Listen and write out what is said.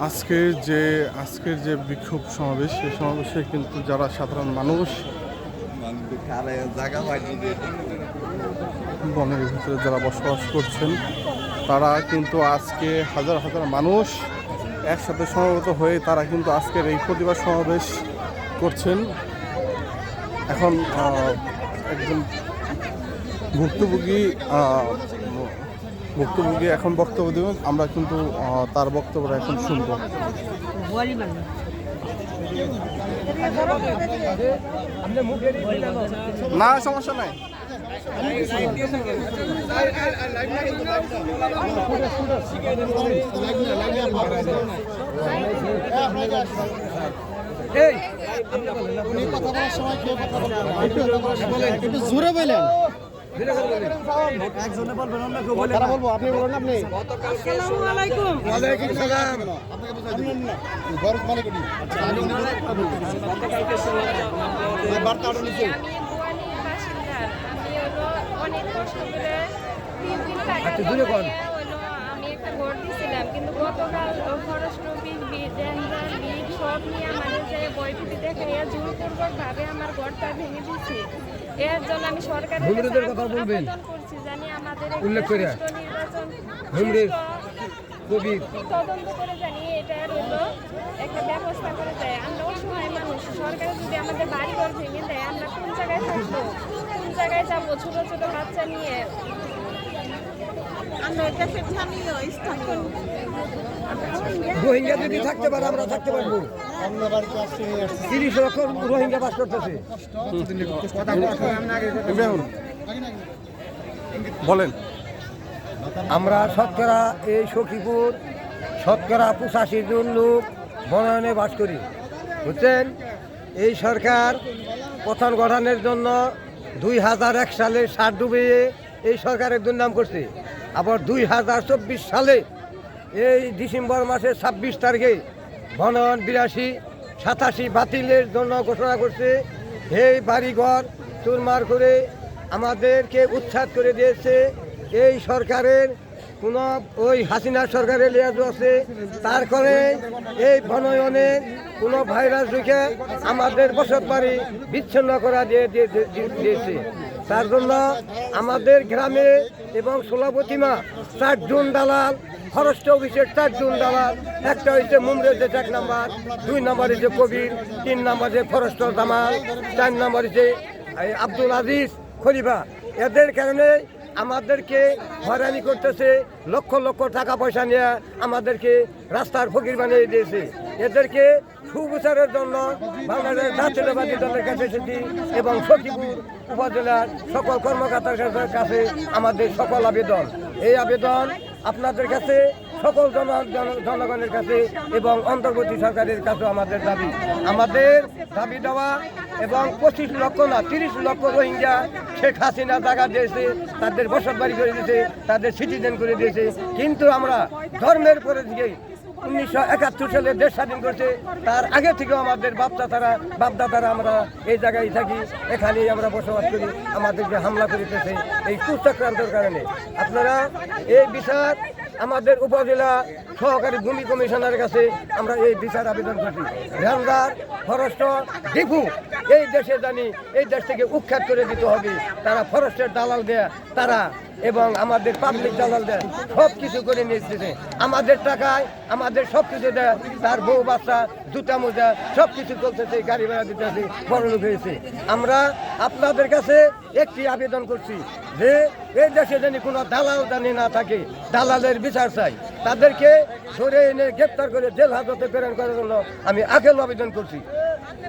আজকের যে আজকের যে বিক্ষোভ সমাবেশ সেই সমাবেশে কিন্তু যারা সাধারণ মানুষ বনের ভিতরে যারা বসবাস করছেন, তারা কিন্তু আজকে হাজার হাজার মানুষ একসাথে সমবেত হয়ে তারা কিন্তু আজকের এই প্রতিবাদ সমাবেশ করছেন। এখন একজন ভুক্তভোগী ভুক্তভোগী এখন বক্তব্য দেবেন, আমরা কিন্তু তার বক্তব্যটা এখন শুনব। না, সমস্যা নাই। জোরে বলেন তারা বলব আপনি বলুন আপনি বার্তা অর্ডার হলো আমি একটা ঘর দিয়েছিলাম কিন্তু গতকাল ফরেস্ট অফিস ডেঞ্জার বিট সব নিয়ে আমাদের যে বইটি দেখাইয়া জোরপূর্বক ভাবে আমার ঘরটা ভেঙে এর জন্য আমি সরকারের কাছে কথা বলবেন। করছি জানি আমাদের উল্লেখ করে। নির্বাচন হুমড়ির সুষ্ঠু তদন্ত করে জানি এটা হলো একটা ব্যবস্থা করে দেয়। আমরা অসহায় মানুষ সরকার যদি আমাদের বাড়ি ঘর ভেঙে দেয় আমরা কোন জায়গায় থাকব কোন জায়গায় যাব ছোট ছোট বাচ্চা নিয়ে। রোহিঙ্গা যদি থাকতে পারে আমরা থাকতে পারব। তিরিশ লক্ষ রোহিঙ্গা বাস করতেছে। বলেন। আমরা শতকরা এই সখীপুর শতকরা পঁচাশি জন লোক বনায়নে বাস করি। বুঝছেন? এই সরকার পতন গঠনের জন্য দুই হাজার এক সালে সার ডুবিয়ে এই সরকারের দুর্নাম করছে। আবার দুই হাজার চব্বিশ সালে এই ডিসেম্বর মাসের ছাব্বিশ তারিখে বনন বিরাশি, সাতাশি বাতিলের জন্য ঘোষণা করছে। এই বাড়িঘর চুরমার করে আমাদেরকে উচ্ছেদ করে দিয়েছে এই সরকারের কোন ওই হাসিনা সরকারের লিয়াজ আছে। তারপরে এই বনয়নে কোনো ভাইরাস ঢুকে আমাদের বসত বাড়ি বিচ্ছিন্ন করা দিয়ে দিয়ে- দিয়ে- দিয়েছে। তার জন্য আমাদের গ্রামে এবং সোলাবতীমা চারজন দালাল, ফরেস্ট অফিসের চারজন দালাল, একটা হচ্ছে মুমরেজের এক নাম্বার, দুই নাম্বার হচ্ছে কবির, তিন নাম্বার হচ্ছে ফরেস্টর জামাল, চার নাম্বার হচ্ছে আব্দুল আজিজ খলিফা। এদের কারণে আমাদেরকে হয়রানি করতেছে, লক্ষ লক্ষ টাকা পয়সা নিয়ে আমাদেরকে রাস্তার ফকির বানিয়ে দিয়েছে। এদেরকে সুবিচারের জন্য বাংলাদেশ জাতীয়তাবাদী দলের কাছে এসেছি এবং সখীপুর উপজেলার সকল কর্মকর্তার কাছে- আমাদের সকল আবেদন। এই আবেদন আপনাদের কাছে, সকল জন- জনগণের কাছে এবং অন্তর্বর্তী সরকারের কাছে আমাদের দাবি। আমাদের দাবি দেওয়া এবং পঁচিশ লক্ষ না, তিরিশ লক্ষ রোহিঙ্গা শেখ হাসিনা জায়গা দিয়েছে, তাদের বসত বাড়ি করে দিয়েছে, তাদের সিটিজেন করে দিয়েছে। কিন্তু আমরা ধর্মের পরে দিকে উনিশশো একাত্তর সালে দেশ স্বাধীন করছে, তার আগে থেকেও আমাদের বাপদাতারা বাপদাতারা আমরা এই জায়গায় থাকি, এখানেই আমরা বসবাস করি, আমাদেরকে হামলা করিতেছে এই কুচক্রান্তর কারণে। আপনারা এই বিচার আমাদের উপজেলা সহকারী ভূমি কমিশনারের কাছে আমরা এই বিচার আবেদন করছি। রেলদার ফরেস্ট, ডিপু এই দেশে জানি, এই দেশ থেকে উৎখাত করে দিতে হবে। তারা ফরেস্টের দালাল দেয়া, তারা এবং আমাদের পাবলিক দালাল দেয় সব কিছু করে নিয়েছে আমাদের টাকায়, আমাদের সব কিছু দেয়, তার বউ বাচ্চা জুতা মোজা সব কিছু চলতেছে, গাড়ি ভাড়া দিতেছে বড় হয়েছে। আমরা আপনাদের কাছে একটি আবেদন করছি যে, এই দেশে জানি কোনো দালাল জানি না থাকে, দালালের বিচার চাই। তাদেরকে ধরে এনে গ্রেপ্তার করে জেল হাজতে প্রেরণ করার জন্য আমি আগে আবেদন করছি।